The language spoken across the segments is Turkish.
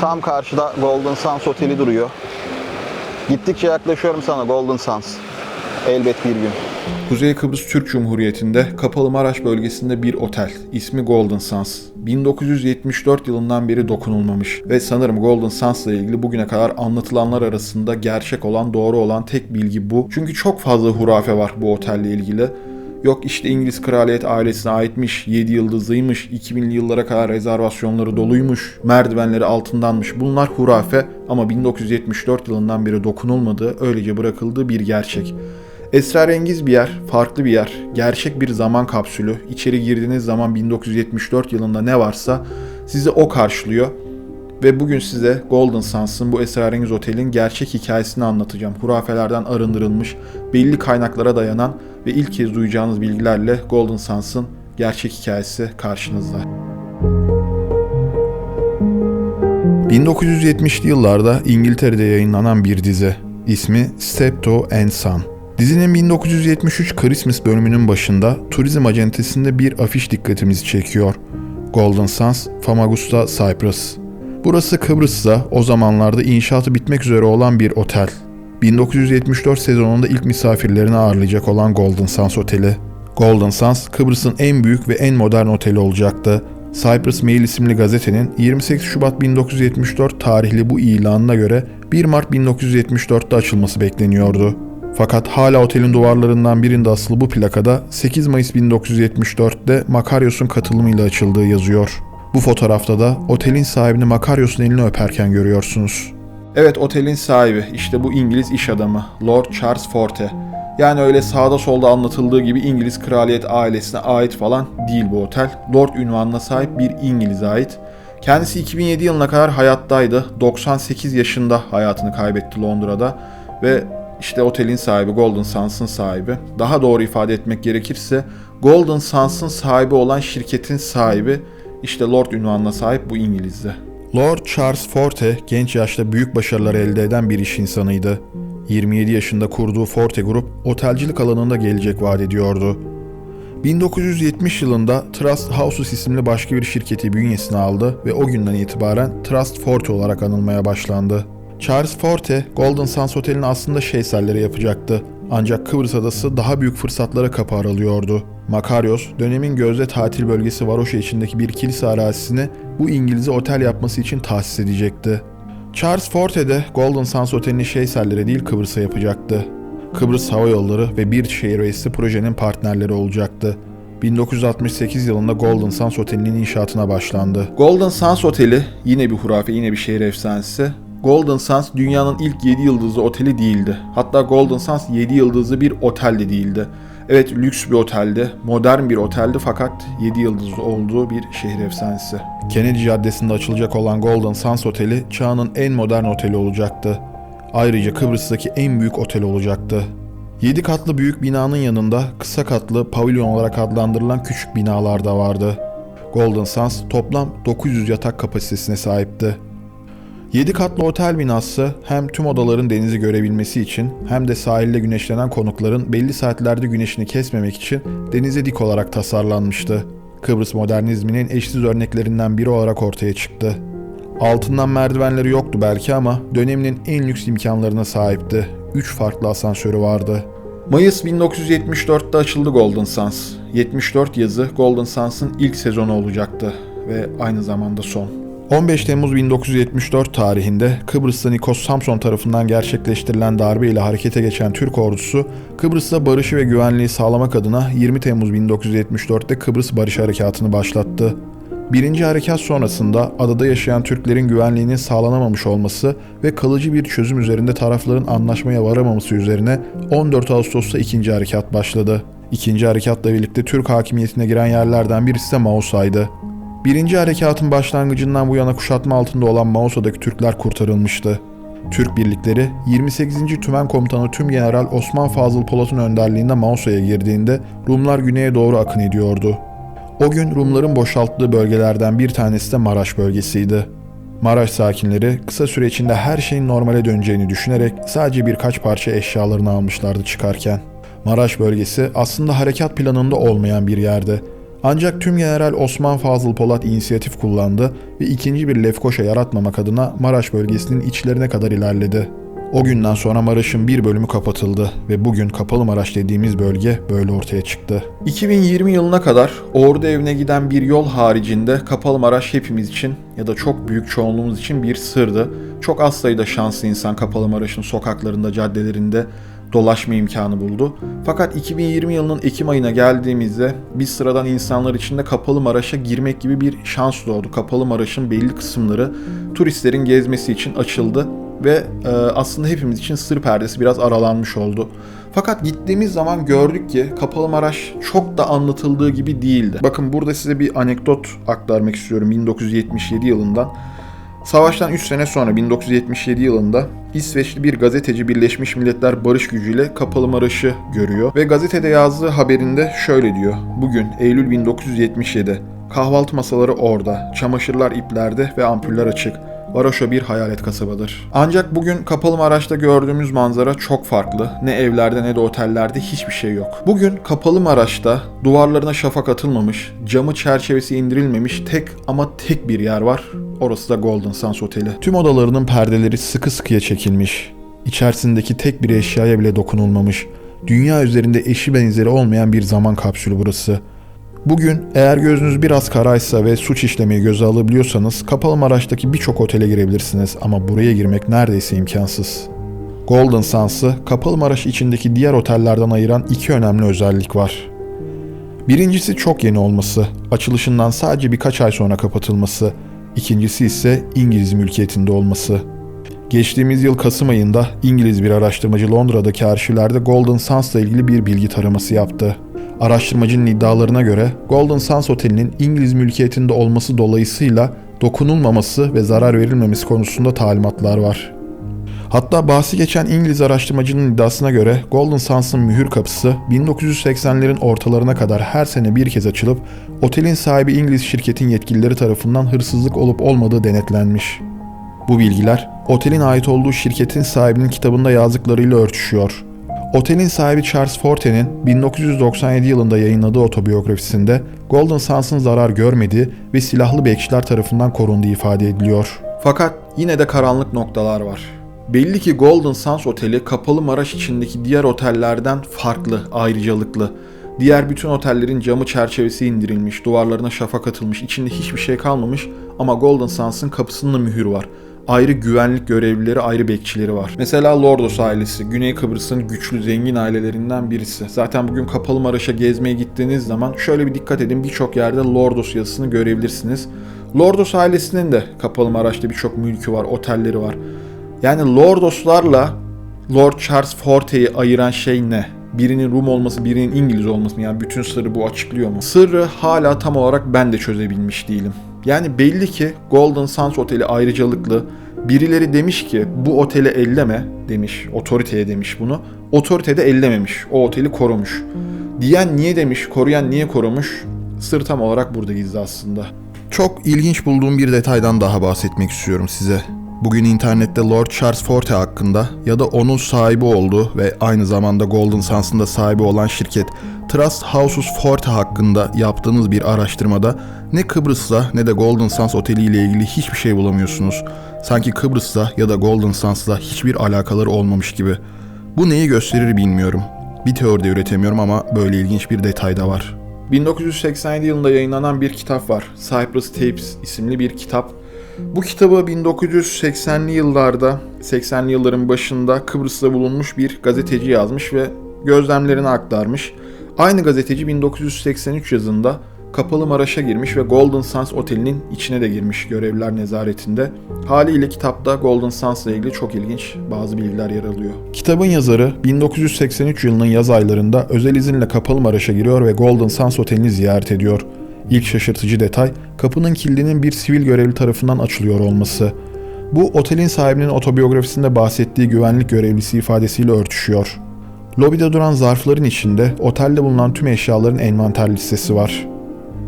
Tam karşıda Golden Sands Oteli duruyor. Gittikçe yaklaşıyorum sana Golden Sands. Elbet bir gün. Kuzey Kıbrıs Türk Cumhuriyeti'nde Kapalı Maraş bölgesinde bir otel. İsmi Golden Sands. 1974 yılından beri dokunulmamış ve sanırım Golden Sands ile ilgili bugüne kadar anlatılanlar arasında gerçek olan, doğru olan tek bilgi bu. Çünkü çok fazla hurafe var bu otelle ilgili. Yok işte İngiliz kraliyet ailesine aitmiş, 7 yıldızlıymış, 2000'li yıllara kadar rezervasyonları doluymuş, merdivenleri altındanmış. Bunlar hurafe ama 1974 yılından beri dokunulmadığı, öylece bırakıldığı bir gerçek. Esrarengiz bir yer, farklı bir yer, gerçek bir zaman kapsülü. İçeri girdiğiniz zaman 1974 yılında ne varsa sizi o karşılıyor. Ve bugün size Golden Sands'ın bu esrarengiz otelin gerçek hikayesini anlatacağım. Hurafelerden arındırılmış, belli kaynaklara dayanan ve ilk kez duyacağınız bilgilerle Golden Sands'ın gerçek hikayesi karşınızda. 1970'li yıllarda İngiltere'de yayınlanan bir dizi. İsmi Steptoe and Son. Dizinin 1973 Christmas bölümünün başında turizm acentesinde bir afiş dikkatimizi çekiyor. Golden Sands, Famagusta, Cyprus. Burası Kıbrıs'ta o zamanlarda inşaatı bitmek üzere olan bir otel. 1974 sezonunda ilk misafirlerini ağırlayacak olan Golden Sands Oteli. Golden Sands, Kıbrıs'ın en büyük ve en modern oteli olacaktı. Cyprus Mail isimli gazetenin 28 Şubat 1974 tarihli bu ilanına göre 1 Mart 1974'te açılması bekleniyordu. Fakat hala otelin duvarlarından birinde asılı bu plakada 8 Mayıs 1974'te Makaryos'un katılımıyla açıldığı yazıyor. Bu fotoğrafta da otelin sahibini Makaryos'un elini öperken görüyorsunuz. Evet otelin sahibi işte bu İngiliz iş adamı Lord Charles Forte. Yani öyle sağda solda anlatıldığı gibi İngiliz kraliyet ailesine ait falan değil bu otel. Lord ünvanına sahip bir İngiliz'e ait. Kendisi 2007 yılına kadar hayattaydı. 98 yaşında hayatını kaybetti Londra'da ve işte otelin sahibi Golden Sands'ın sahibi. Daha doğru ifade etmek gerekirse Golden Sands'ın sahibi olan şirketin sahibi işte Lord ünvanına sahip bu İngiliz'de. Lord Charles Forte genç yaşta büyük başarılar elde eden bir iş insanıydı. 27 yaşında kurduğu Forte Grup otelcilik alanında gelecek vaat ediyordu. 1970 yılında Trust Houses isimli başka bir şirketi bünyesine aldı ve o günden itibaren Trust Forte olarak anılmaya başlandı. Charles Forte, Golden Sands Oteli'ni aslında şehzellere yapacaktı. Ancak Kıbrıs Adası daha büyük fırsatlara kapı aralıyordu. Makarios, dönemin gözde tatil bölgesi Varoşa içindeki bir kilise arazisini bu İngiliz'e otel yapması için tahsis edecekti. Charles Forte de Golden Sands Oteli'ni şehzellere değil Kıbrıs'a yapacaktı. Kıbrıs Hava Yolları ve British Airways'te projenin partnerleri olacaktı. 1968 yılında Golden Sands Oteli'nin inşaatına başlandı. Golden Sands Oteli yine bir hurafe, yine bir şehir efsanesi. Golden Sands dünyanın ilk 7 yıldızlı oteli değildi. Hatta Golden Sands 7 yıldızlı bir otel de değildi. Evet lüks bir oteldi, modern bir oteldi fakat 7 yıldızlı olduğu bir şehir efsanesi. Kennedy Caddesi'nde açılacak olan Golden Sands Oteli çağının en modern oteli olacaktı. Ayrıca Kıbrıs'taki en büyük otel olacaktı. 7 katlı büyük binanın yanında kısa katlı pavilyon olarak adlandırılan küçük binalar da vardı. Golden Sands toplam 900 yatak kapasitesine sahipti. 7 katlı otel binası hem tüm odaların denizi görebilmesi için hem de sahilde güneşlenen konukların belli saatlerde güneşini kesmemek için denize dik olarak tasarlanmıştı. Kıbrıs modernizminin eşsiz örneklerinden biri olarak ortaya çıktı. Altından merdivenleri yoktu belki ama döneminin en lüks imkanlarına sahipti. 3 farklı asansörü vardı. Mayıs 1974'te açıldı Golden Sands. 74 yazı Golden Sands'ın ilk sezonu olacaktı ve aynı zamanda son. 15 Temmuz 1974 tarihinde Kıbrıs'ta Nikos Samson tarafından gerçekleştirilen darbe ile harekete geçen Türk ordusu Kıbrıs'ta barışı ve güvenliği sağlamak adına 20 Temmuz 1974'te Kıbrıs Barış Harekatı'nı başlattı. Birinci harekat sonrasında adada yaşayan Türklerin güvenliğinin sağlanamamış olması ve kalıcı bir çözüm üzerinde tarafların anlaşmaya varamaması üzerine 14 Ağustos'ta ikinci harekat başladı. İkinci harekatla birlikte Türk hakimiyetine giren yerlerden birisi de Mausa'ydı. Birinci harekatın başlangıcından bu yana kuşatma altında olan Mausa'daki Türkler kurtarılmıştı. Türk birlikleri 28. Tümen Komutanı Tüm General Osman Fazıl Polat'ın önderliğinde Mausa'ya girdiğinde Rumlar güneye doğru akın ediyordu. O gün Rumların boşalttığı bölgelerden bir tanesi de Maraş bölgesiydi. Maraş sakinleri kısa süre içinde her şeyin normale döneceğini düşünerek sadece birkaç parça eşyalarını almışlardı çıkarken. Maraş bölgesi aslında harekat planında olmayan bir yerdi. Ancak tüm General Osman Fazıl Polat inisiyatif kullandı ve ikinci bir Lefkoşa yaratmamak adına Maraş bölgesinin içlerine kadar ilerledi. O günden sonra Maraş'ın bir bölümü kapatıldı ve bugün Kapalı Maraş dediğimiz bölge böyle ortaya çıktı. 2020 yılına kadar ordu evine giden bir yol haricinde Kapalı Maraş hepimiz için ya da çok büyük çoğunluğumuz için bir sırdı. Çok az sayıda şanslı insan Kapalı Maraş'ın sokaklarında, caddelerinde dolaşma imkanı buldu. Fakat 2020 yılının Ekim ayına geldiğimizde biz sıradan insanlar için de Kapalı Maraş'a girmek gibi bir şans doğdu. Kapalı Maraş'ın belli kısımları turistlerin gezmesi için açıldı ve e, aslında hepimiz için sır perdesi biraz aralanmış oldu. Fakat gittiğimiz zaman gördük ki Kapalı Maraş çok da anlatıldığı gibi değildi. Bakın burada size bir anekdot aktarmak istiyorum 1977 yılından. Savaştan 3 sene sonra 1977 yılında İsveçli bir gazeteci Birleşmiş Milletler barış gücüyle Kapalı Maraş'ı görüyor ve gazetede yazdığı haberinde şöyle diyor. Bugün Eylül 1977. Kahvaltı masaları orada, çamaşırlar iplerde ve ampuller açık. Varoşo bir hayalet kasabadır. Ancak bugün Kapalı Maraş'ta gördüğümüz manzara çok farklı. Ne evlerde ne de otellerde hiçbir şey yok. Bugün Kapalı Maraş'ta duvarlarına şafak atılmamış, camı çerçevesi indirilmemiş tek ama tek bir yer var. Orası da Golden Sands Oteli. Tüm odalarının perdeleri sıkı sıkıya çekilmiş. İçerisindeki tek bir eşyaya bile dokunulmamış. Dünya üzerinde eşi benzeri olmayan bir zaman kapsülü burası. Bugün eğer gözünüz biraz karaysa ve suç işlemeyi göze alabiliyorsanız Kapalı Maraş'taki birçok otele girebilirsiniz ama buraya girmek neredeyse imkansız. Golden Sands'ı Kapalı Maraş içindeki diğer otellerden ayıran iki önemli özellik var. Birincisi çok yeni olması, açılışından sadece birkaç ay sonra kapatılması. İkincisi ise İngiliz mülkiyetinde olması. Geçtiğimiz yıl Kasım ayında İngiliz bir araştırmacı Londra'daki arşivlerde Golden Sands'la ilgili bir bilgi taraması yaptı. Araştırmacının iddialarına göre Golden Sands Oteli'nin İngiliz mülkiyetinde olması dolayısıyla dokunulmaması ve zarar verilmemesi konusunda talimatlar var. Hatta bahsi geçen İngiliz araştırmacının iddiasına göre Golden Sands'ın mühür kapısı 1980'lerin ortalarına kadar her sene bir kez açılıp otelin sahibi İngiliz şirketin yetkilileri tarafından hırsızlık olup olmadığı denetlenmiş. Bu bilgiler otelin ait olduğu şirketin sahibinin kitabında yazdıklarıyla örtüşüyor. Otelin sahibi Charles Forte'nin 1997 yılında yayınladığı otobiyografisinde Golden Sands'ın zarar görmediği ve silahlı bekçiler tarafından korunduğu ifade ediliyor. Fakat yine de karanlık noktalar var. Belli ki Golden Sands Oteli kapalı Maraş içindeki diğer otellerden farklı, ayrıcalıklı. Diğer bütün otellerin camı çerçevesi indirilmiş, duvarlarına şafak atılmış, içinde hiçbir şey kalmamış ama Golden Sands'ın kapısında mühür var. Ayrı güvenlik görevlileri, ayrı bekçileri var. Mesela Lordos ailesi, Güney Kıbrıs'ın güçlü, zengin ailelerinden birisi. Zaten bugün Kapalı Maraş'a gezmeye gittiğiniz zaman şöyle bir dikkat edin birçok yerde Lordos yazısını görebilirsiniz. Lordos ailesinin de Kapalı Maraş'ta birçok mülkü var, otelleri var. Yani Lordoslarla Lord Charles Forte'yi ayıran şey ne? Birinin Rum olması, birinin İngiliz olması? Yani bütün sırrı bu açıklıyor mu? Sırrı hala tam olarak ben de çözebilmiş değilim. Yani belli ki Golden Sands Oteli ayrıcalıklı. Birileri demiş ki bu otele elleme demiş. Otoriteye demiş bunu. Otorite de ellememiş. O oteli korumuş. Diyen niye demiş, koruyan niye korumuş? Sır tam olarak burada gizli aslında. Çok ilginç bulduğum bir detaydan daha bahsetmek istiyorum size. Bugün internette Lord Charles Forte hakkında ya da onun sahibi olduğu ve aynı zamanda Golden Sands'ın da sahibi olan şirket Trust Houses Forte hakkında yaptığınız bir araştırmada ne Kıbrıs'la ne de Golden Sands Oteli ile ilgili hiçbir şey bulamıyorsunuz. Sanki Kıbrıs'la ya da Golden Sands'la hiçbir alakaları olmamış gibi. Bu neyi gösterir bilmiyorum. Bir teoride üretemiyorum ama böyle ilginç bir detay da var. 1987 yılında yayınlanan bir kitap var. Cyprus Tapes isimli bir kitap. Bu kitabı 1980'li yıllarda, 80'li yılların başında Kıbrıs'ta bulunmuş bir gazeteci yazmış ve gözlemlerini aktarmış. Aynı gazeteci 1983 yazında Kapalı Maraş'a girmiş ve Golden Sands Oteli'nin içine de girmiş görevliler nezaretinde. Haliyle kitapta Golden Sands ile ilgili çok ilginç bazı bilgiler yer alıyor. Kitabın yazarı 1983 yılının yaz aylarında özel izinle Kapalı Maraş'a giriyor ve Golden Sands Oteli'ni ziyaret ediyor. İlk şaşırtıcı detay kapının kilidinin bir sivil görevli tarafından açılıyor olması. Bu otelin sahibinin otobiyografisinde bahsettiği güvenlik görevlisi ifadesiyle örtüşüyor. Lobide duran zarfların içinde otelde bulunan tüm eşyaların envanter listesi var.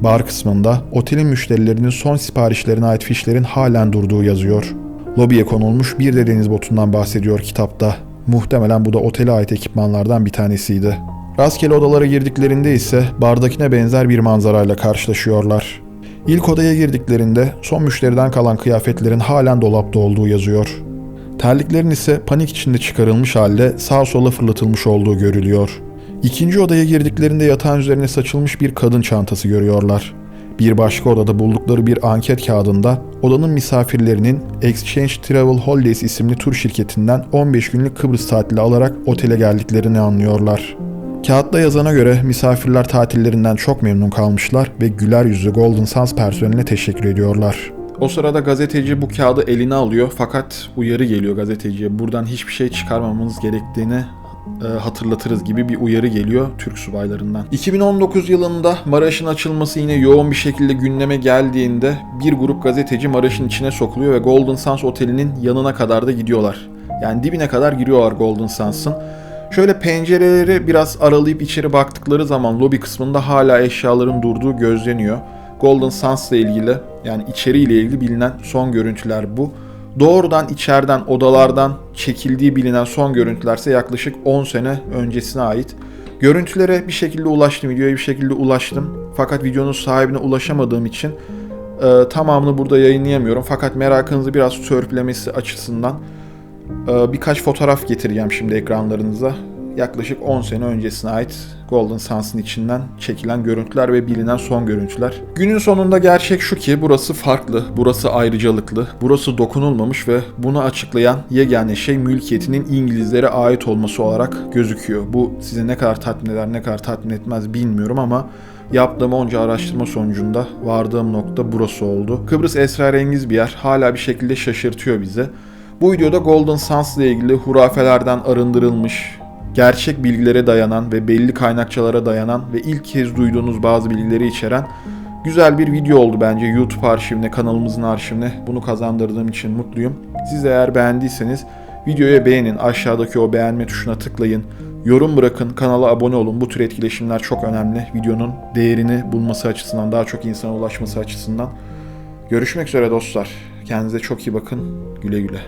Bar kısmında otelin müşterilerinin son siparişlerine ait fişlerin halen durduğu yazıyor. Lobiye konulmuş bir de deniz botundan bahsediyor kitapta. Muhtemelen bu da otele ait ekipmanlardan bir tanesiydi. Rastgele odalara girdiklerinde ise bardakine benzer bir manzarayla karşılaşıyorlar. İlk odaya girdiklerinde son müşteriden kalan kıyafetlerin halen dolapta olduğu yazıyor. Terliklerin ise panik içinde çıkarılmış halde sağa sola fırlatılmış olduğu görülüyor. İkinci odaya girdiklerinde yatağın üzerine saçılmış bir kadın çantası görüyorlar. Bir başka odada buldukları bir anket kağıdında odanın misafirlerinin Exchange Travel Holidays isimli tur şirketinden 15 günlük Kıbrıs tatili alarak otele geldiklerini anlıyorlar. Kağıtta yazana göre misafirler tatillerinden çok memnun kalmışlar ve güler yüzlü Golden Sands personeline teşekkür ediyorlar. O sırada gazeteci bu kağıdı eline alıyor fakat uyarı geliyor gazeteciye. Buradan hiçbir şey çıkarmamamız gerektiğini e, hatırlatırız gibi bir uyarı geliyor Türk subaylarından. 2019 yılında Maraş'ın açılması yine yoğun bir şekilde gündeme geldiğinde bir grup gazeteci Maraş'ın içine sokuluyor ve Golden Sands Oteli'nin yanına kadar da gidiyorlar. Yani dibine kadar giriyorlar Golden Sands'ın. Şöyle pencereleri biraz aralayıp içeri baktıkları zaman lobi kısmında hala eşyaların durduğu gözleniyor. Golden Sands ile ilgili yani içeriğiyle ilgili bilinen son görüntüler bu. Doğrudan içeriden odalardan çekildiği bilinen son görüntülerse yaklaşık 10 sene öncesine ait. Görüntülere bir şekilde ulaştım, videoya bir şekilde ulaştım. Fakat videonun sahibine ulaşamadığım için e, tamamını burada yayınlayamıyorum. Fakat merakınızı biraz törpülemesi açısından birkaç fotoğraf getireceğim şimdi ekranlarınıza. Yaklaşık 10 sene öncesine ait Golden Sands'ın içinden çekilen görüntüler ve bilinen son görüntüler. Günün sonunda gerçek şu ki burası farklı, burası ayrıcalıklı, burası dokunulmamış ve bunu açıklayan yegane şey mülkiyetinin İngilizlere ait olması olarak gözüküyor. Bu sizi ne kadar tatmin eder ne kadar tatmin etmez bilmiyorum ama Yaptığım onca araştırma sonucunda vardığım nokta burası oldu. Kıbrıs esrarengiz bir yer. Hala bir şekilde şaşırtıyor bizi. Bu videoda Golden Sands ile ilgili hurafelerden arındırılmış, gerçek bilgilere dayanan ve belli kaynakçalara dayanan ve ilk kez duyduğunuz bazı bilgileri içeren güzel bir video oldu bence YouTube arşivine, kanalımızın arşivine. Bunu kazandırdığım için mutluyum. Siz eğer beğendiyseniz videoya beğenin, aşağıdaki o beğenme tuşuna tıklayın. Yorum bırakın, kanala abone olun. Bu tür etkileşimler çok önemli. Videonun değerini bulması açısından, daha çok insana ulaşması açısından. Görüşmek üzere dostlar. Kendinize çok iyi bakın. Güle güle.